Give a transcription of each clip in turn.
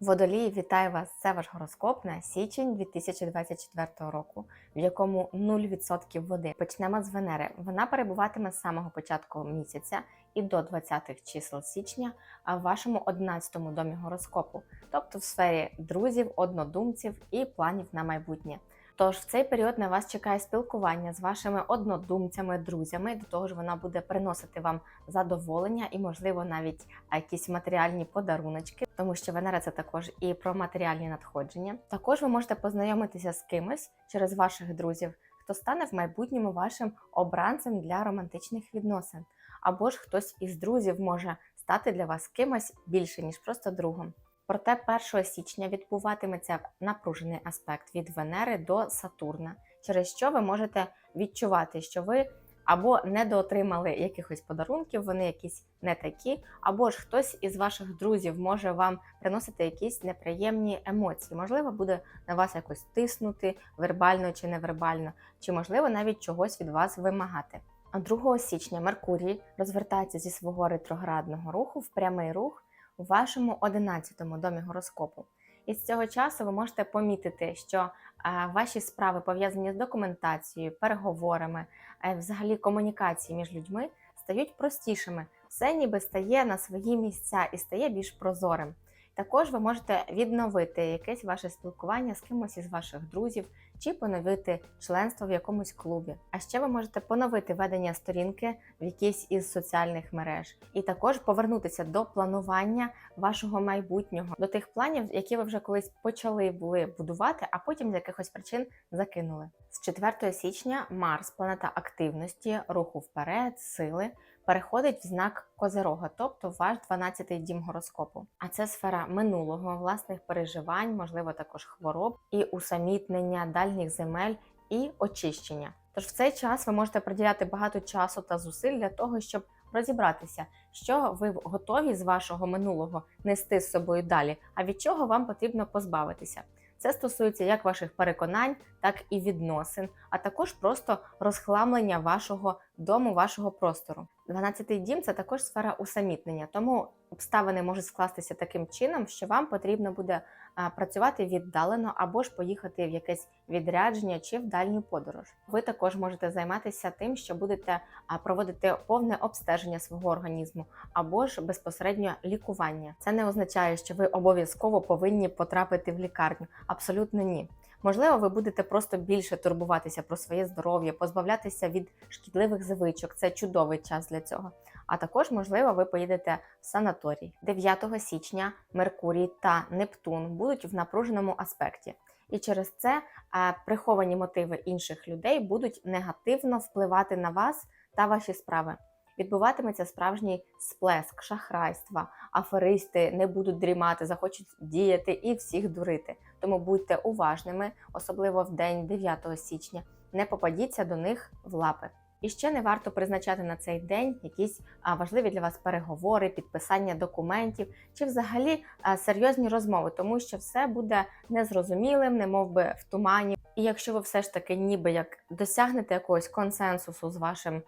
Водолії, вітаю вас! Це ваш гороскоп на січень 2024 року, в якому 0% води. Почнемо з Венери. Вона перебуватиме з самого початку місяця і до 20-х чисел січня а в вашому 11-му домі гороскопу, тобто в сфері друзів, однодумців і планів на майбутнє. Тож в цей період на вас чекає спілкування з вашими однодумцями, друзями. До того ж, вона буде приносити вам задоволення і, можливо, навіть якісь матеріальні подаруночки, тому що Венера це також і про матеріальні надходження. Також ви можете познайомитися з кимось через ваших друзів, хто стане в майбутньому вашим обранцем для романтичних відносин, або ж хтось із друзів може стати для вас кимось більше ніж просто другом. Проте 1 січня відбуватиметься напружений аспект від Венери до Сатурна, через що ви можете відчувати, що ви або недоотримали якихось подарунків, вони якісь не такі, або ж хтось із ваших друзів може вам приносити якісь неприємні емоції. Можливо, буде на вас якось тиснути вербально чи невербально, чи можливо навіть чогось від вас вимагати. А 2 січня Меркурій розвертається зі свого ретроградного руху в прямий рух у вашому 11-му домі гороскопу. І з цього часу ви можете помітити, що е, ваші справи пов'язані з документацією, переговорами, е, взагалі комунікації між людьми стають простішими. Все ніби стає на свої місця і стає більш прозорим. Також ви можете відновити якесь ваше спілкування з кимось із ваших друзів чи поновити членство в якомусь клубі. А ще ви можете поновити ведення сторінки в якійсь із соціальних мереж, і також повернутися до планування вашого майбутнього, до тих планів, які ви вже колись почали були будувати, а потім з якихось причин закинули. З 4 січня Марс, планета активності, руху вперед, сили. Переходить в знак Козерога, тобто ваш 12-й дім гороскопу. А це сфера минулого, власних переживань, можливо, також хвороб і усамітнення дальніх земель і очищення. Тож в цей час ви можете приділяти багато часу та зусиль для того, щоб розібратися, що ви готові з вашого минулого нести з собою далі, а від чого вам потрібно позбавитися. Це стосується як ваших переконань, так і відносин, а також просто розхламлення вашого дому, вашого простору. 12-й дім це також сфера усамітнення, тому обставини можуть скластися таким чином, що вам потрібно буде працювати віддалено або ж поїхати в якесь відрядження чи в дальню подорож. Ви також можете займатися тим, що будете проводити повне обстеження свого організму або ж безпосередньо лікування. Це не означає, що ви обов'язково повинні потрапити в лікарню. Абсолютно ні. Можливо, ви будете просто більше турбуватися про своє здоров'я, позбавлятися від шкідливих звичок. Це чудовий час для цього. А також, можливо, ви поїдете в санаторій. 9 січня Меркурій та Нептун будуть в напруженому аспекті. І через це а, приховані мотиви інших людей будуть негативно впливати на вас та ваші справи. Відбуватиметься справжній сплеск, шахрайства, аферисти не будуть дрімати, захочуть діяти і всіх дурити. Тому будьте уважними, особливо в день 9 січня. Не попадіться до них в лапи. І ще не варто призначати на цей день якісь важливі для вас переговори, підписання документів чи взагалі серйозні розмови, тому що все буде незрозумілим, не мов би в тумані. І якщо ви все ж таки, ніби як досягнете якогось консенсусу з вашим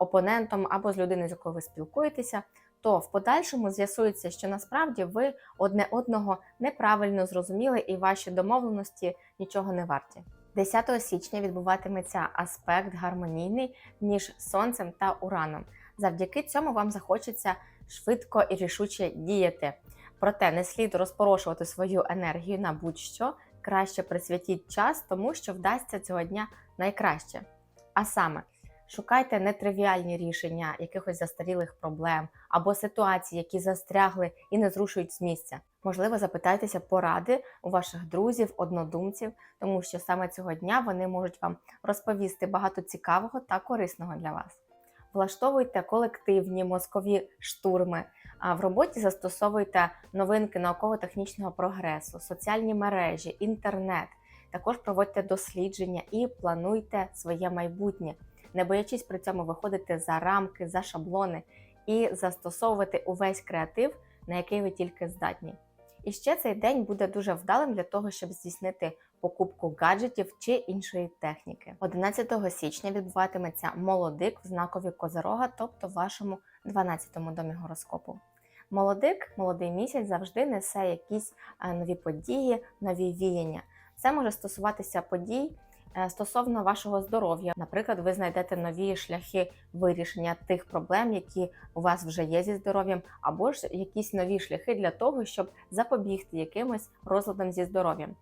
опонентом або з людиною, з якою ви спілкуєтеся, то в подальшому з'ясується, що насправді ви одне одного неправильно зрозуміли, і ваші домовленості нічого не варті. 10 січня відбуватиметься аспект гармонійний між сонцем та ураном. Завдяки цьому вам захочеться швидко і рішуче діяти. Проте не слід розпорошувати свою енергію на будь-що, краще присвятіть час, тому що вдасться цього дня найкраще. А саме, шукайте нетривіальні рішення якихось застарілих проблем або ситуацій, які застрягли і не зрушують з місця. Можливо, запитайтеся поради у ваших друзів, однодумців, тому що саме цього дня вони можуть вам розповісти багато цікавого та корисного для вас. Влаштовуйте колективні мозкові штурми, а в роботі застосовуйте новинки науково-технічного прогресу, соціальні мережі, інтернет. Також проводьте дослідження і плануйте своє майбутнє, не боячись при цьому виходити за рамки, за шаблони і застосовувати увесь креатив, на який ви тільки здатні. І ще цей день буде дуже вдалим для того, щоб здійснити покупку гаджетів чи іншої техніки. 11 січня відбуватиметься молодик в знакові Козерога, тобто в вашому 12-му домі гороскопу. Молодик, молодий місяць завжди несе якісь е, нові події, нові віяння. Це може стосуватися подій стосовно вашого здоров'я. Наприклад, ви знайдете нові шляхи вирішення тих проблем, які у вас вже є зі здоров'ям, або ж якісь нові шляхи для того, щоб запобігти якимось розладам зі здоров'ям.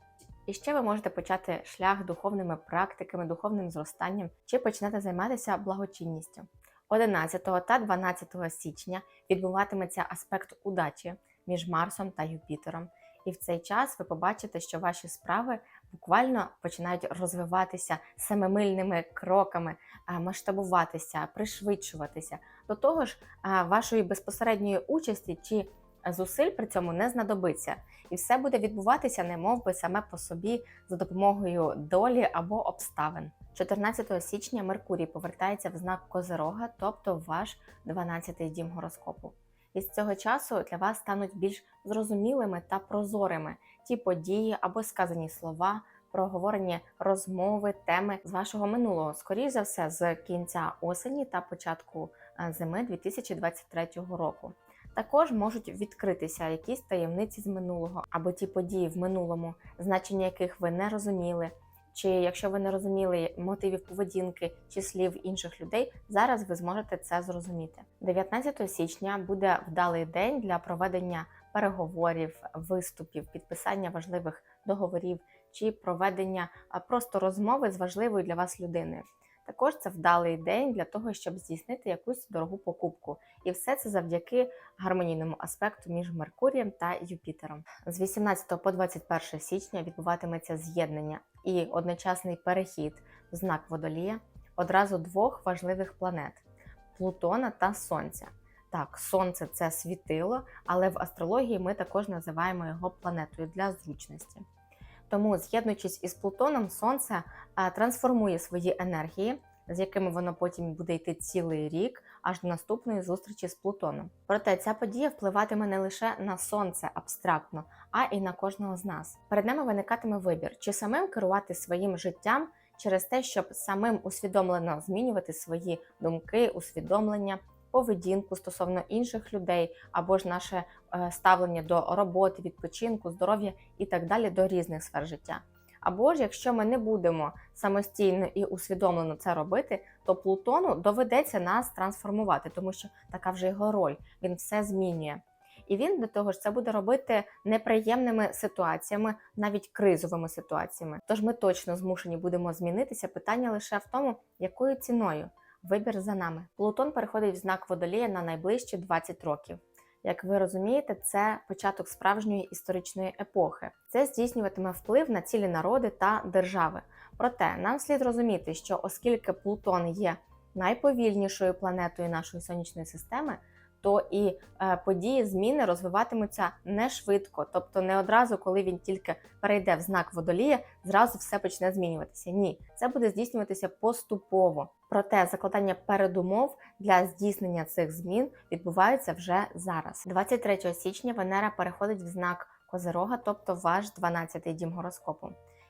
І ще ви можете почати шлях духовними практиками, духовним зростанням, чи почнете займатися благочинністю. 11 та 12 січня відбуватиметься аспект удачі між Марсом та Юпітером. І в цей час ви побачите, що ваші справи буквально починають розвиватися семимильними кроками, масштабуватися, пришвидшуватися. До того ж, вашої безпосередньої участі чи зусиль при цьому не знадобиться, і все буде відбуватися, не мов би саме по собі за допомогою долі або обставин. 14 січня Меркурій повертається в знак Козирога, тобто ваш 12-й дім гороскопу. І з цього часу для вас стануть більш зрозумілими та прозорими ті події або сказані слова, проговорені розмови, теми з вашого минулого, скоріш за все, з кінця осені та початку е, зими 2023 року. Також можуть відкритися якісь таємниці з минулого або ті події в минулому, значення яких ви не розуміли. Чи якщо ви не розуміли мотивів поведінки чи слів інших людей, зараз ви зможете це зрозуміти. 19 січня буде вдалий день для проведення переговорів, виступів, підписання важливих договорів чи проведення просто розмови з важливою для вас людиною. Також це вдалий день для того, щоб здійснити якусь дорогу покупку, і все це завдяки гармонійному аспекту між Меркурієм та Юпітером. З 18 по 21 січня відбуватиметься з'єднання і одночасний перехід в знак водолія одразу двох важливих планет Плутона та Сонця. Так, сонце це світило, але в астрології ми також називаємо його планетою для зручності. Тому, з'єднуючись із Плутоном, Сонце трансформує свої енергії, з якими воно потім буде йти цілий рік, аж до наступної зустрічі з Плутоном. Проте ця подія впливатиме не лише на сонце абстрактно, а й на кожного з нас. Перед нами виникатиме вибір, чи самим керувати своїм життям через те, щоб самим усвідомлено змінювати свої думки, усвідомлення. Поведінку стосовно інших людей, або ж наше е, ставлення до роботи, відпочинку, здоров'я і так далі до різних сфер життя. Або ж якщо ми не будемо самостійно і усвідомлено це робити, то Плутону доведеться нас трансформувати, тому що така вже його роль, він все змінює. І він до того ж це буде робити неприємними ситуаціями, навіть кризовими ситуаціями. Тож ми точно змушені будемо змінитися. Питання лише в тому, якою ціною. Вибір за нами. Плутон переходить в знак водолія на найближчі 20 років. Як ви розумієте, це початок справжньої історичної епохи. Це здійснюватиме вплив на цілі народи та держави. Проте нам слід розуміти, що оскільки Плутон є найповільнішою планетою нашої сонячної системи, то і е, події зміни розвиватимуться не швидко, тобто не одразу, коли він тільки перейде в знак водолія, зразу все почне змінюватися. Ні, це буде здійснюватися поступово. Проте закладання передумов для здійснення цих змін відбувається вже зараз. 23 січня Венера переходить в знак Козирога, тобто ваш 12-й дім гороскопу.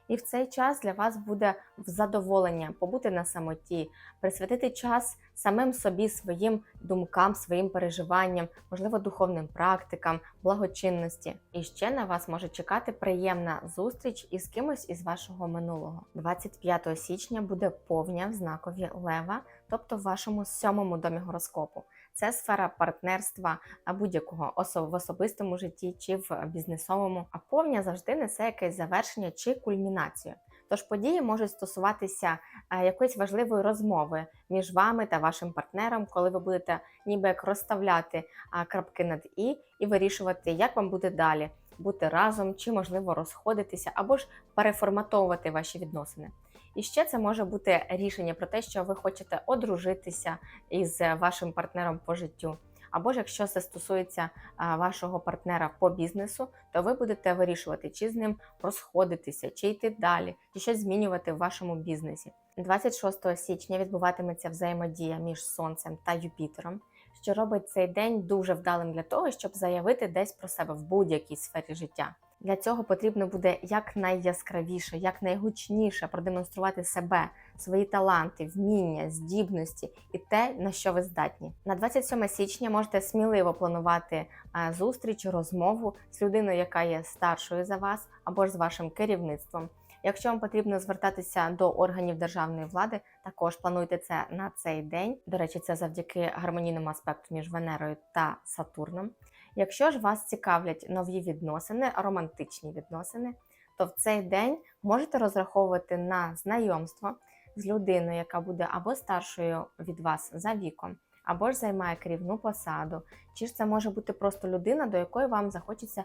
І в цей час для вас буде задоволення побути на самоті, присвятити час самим собі, своїм думкам, своїм переживанням, можливо, духовним практикам, благочинності. І ще на вас може чекати приємна зустріч із кимось із вашого минулого. 25 січня буде повня в знакові Лева, тобто в вашому сьомому домі гороскопу. Це сфера партнерства будь-якого в особистому житті чи в бізнесовому. А повня завжди несе якесь завершення чи кульмінацію. Тож події можуть стосуватися якоїсь важливої розмови між вами та вашим партнером, коли ви будете ніби як розставляти крапки над і і вирішувати, як вам буде далі бути разом, чи можливо розходитися, або ж переформатовувати ваші відносини. І ще це може бути рішення про те, що ви хочете одружитися із вашим партнером по життю. Або ж якщо це стосується вашого партнера по бізнесу, то ви будете вирішувати, чи з ним розходитися, чи йти далі, чи щось змінювати в вашому бізнесі. 26 січня відбуватиметься взаємодія між Сонцем та Юпітером, що робить цей день дуже вдалим для того, щоб заявити десь про себе в будь-якій сфері життя. Для цього потрібно буде якнайяскравіше, якнайгучніше продемонструвати себе, свої таланти, вміння, здібності і те, на що ви здатні. На 27 січня можете сміливо планувати зустріч, розмову з людиною, яка є старшою за вас, або ж з вашим керівництвом. Якщо вам потрібно звертатися до органів державної влади, також плануйте це на цей день. До речі, це завдяки гармонійному аспекту між Венерою та Сатурном. Якщо ж вас цікавлять нові відносини, романтичні відносини, то в цей день можете розраховувати на знайомство з людиною, яка буде або старшою від вас за віком, або ж займає керівну посаду, чи ж це може бути просто людина, до якої вам захочеться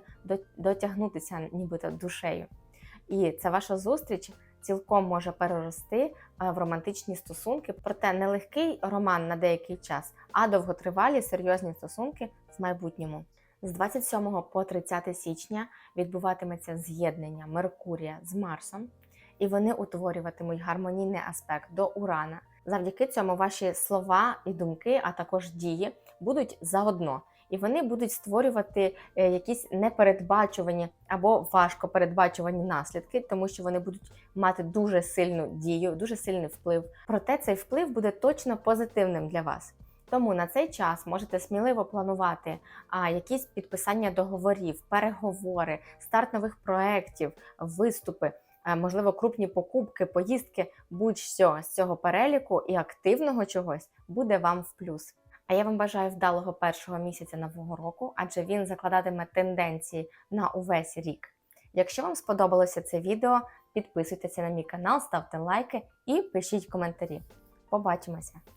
дотягнутися нібито душею. І ця ваша зустріч цілком може перерости е, в романтичні стосунки, проте не легкий роман на деякий час, а довготривалі серйозні стосунки в майбутньому. З 27 по 30 січня відбуватиметься з'єднання Меркурія з Марсом, і вони утворюватимуть гармонійний аспект до Урана. Завдяки цьому ваші слова і думки, а також дії будуть заодно. І вони будуть створювати е, якісь непередбачувані або важко передбачувані наслідки, тому що вони будуть мати дуже сильну дію, дуже сильний вплив. Проте цей вплив буде точно позитивним для вас. Тому на цей час можете сміливо планувати а, якісь підписання договорів, переговори, старт нових проєктів, виступи, а, можливо, крупні покупки, поїздки, будь-що з цього переліку і активного чогось буде вам в плюс. А я вам бажаю вдалого першого місяця нового року, адже він закладатиме тенденції на увесь рік. Якщо вам сподобалося це відео, підписуйтеся на мій канал, ставте лайки і пишіть коментарі. Побачимося!